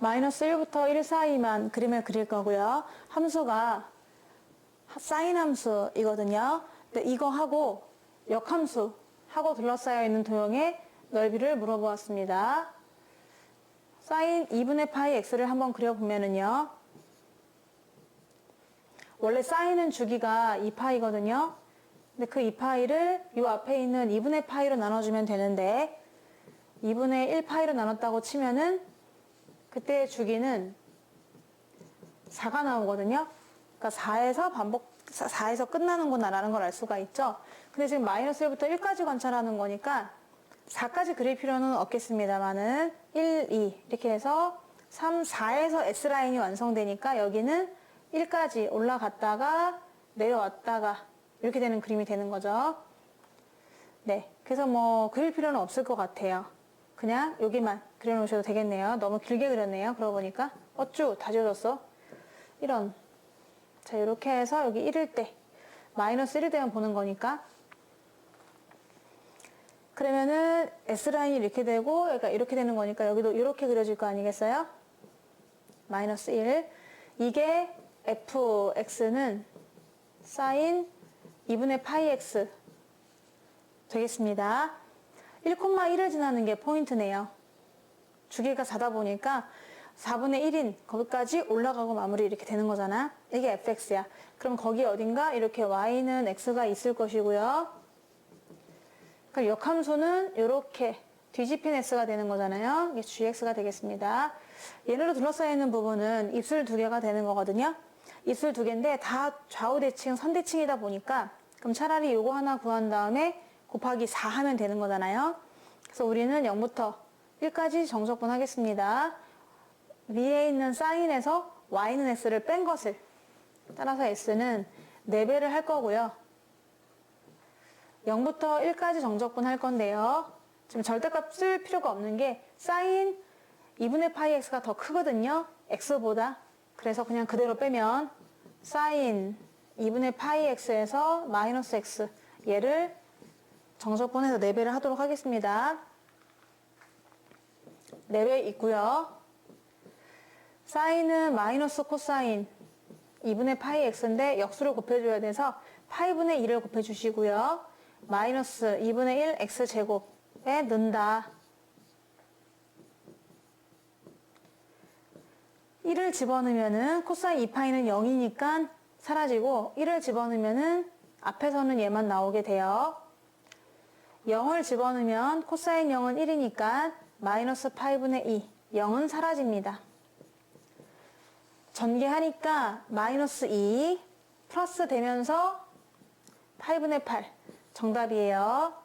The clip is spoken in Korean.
마이너스 1부터 1 사이만 그림을 그릴 거고요. 함수가 사인 함수이거든요. 근데 이거 하고 역함수 하고 둘러싸여 있는 도형의 넓이를 물어보았습니다. 사인 2분의 파이 x를 한번 그려보면은요. 원래 사인은 주기가 2파이거든요. 근데 그 2파이를 이 앞에 있는 2분의 파이로 나눠주면 되는데 2분의 1파이로 나눴다고 치면은 그때 주기는 4가 나오거든요. 그러니까 4에서 반복 4, 에서 끝나는구나 라는 걸 알 수가 있죠. 근데 지금 마이너스 1부터 1까지 관찰하는 거니까 4까지 그릴 필요는 없겠습니다만은 1, 2 이렇게 해서 3, 4에서 S라인이 완성되니까 여기는 1까지 올라갔다가 내려왔다가 이렇게 되는 그림이 되는 거죠. 네. 그래서 뭐 그릴 필요는 없을 것 같아요. 그냥 여기만 그려놓으셔도 되겠네요. 너무 길게 그렸네요. 그러고 보니까 어쭈 다 지워졌어. 이런 자 이렇게 해서 여기 1일 때 마이너스 1일 때만 보는 거니까 그러면은 S라인이 이렇게 되고 그러니까 이렇게 되는 거니까 여기도 이렇게 그려질 거 아니겠어요? 마이너스 1 이게 fx는 사인 2분의 파이 x 되겠습니다. 1,1을 지나는 게 포인트네요. 주기가 4다 보니까 4분의 1인 거기까지 올라가고 마무리 이렇게 되는 거잖아. 이게 fx야. 그럼 거기 어딘가 이렇게 y는 x가 있을 것이고요. 그럼 역함수는 이렇게 뒤집힌 x가 되는 거잖아요. 이게 gx가 되겠습니다. 얘네로 둘러싸여 있는 부분은 입술 두 개가 되는 거거든요. 입술 두 개인데 다 좌우 대칭, 선 대칭이다 보니까 그럼 차라리 요거 하나 구한 다음에 곱하기 4 하면 되는 거잖아요. 그래서 우리는 0부터 1까지 정석분 하겠습니다. 위에 있는 사인에서 y는 x를 뺀 것을 따라서 s는 4배를 할 거고요. 0부터 1까지 정적분 할 건데요. 지금 절대값 쓸 필요가 없는 게 사인 2분의 파이 x가 더 크거든요. x보다. 그래서 그냥 그대로 빼면 사인 2분의 파이 x에서 마이너스 x 얘를 정적분해서 4배를 하도록 하겠습니다. 4배 있고요. 사인은 마이너스 코사인 2분의 파이 x인데 역수를 곱해줘야 돼서 파이분의 2를 곱해주시고요. 마이너스 2분의 1 x 제곱에 넣는다. 1을 집어넣으면은 코사인 2파이는 0이니까 사라지고 1을 집어넣으면은 앞에서는 얘만 나오게 돼요. 0을 집어넣으면 코사인 0은 1이니까 마이너스 파이분의 2, 0은 사라집니다. 전개하니까 마이너스 2 플러스 되면서 8분의 8 정답이에요.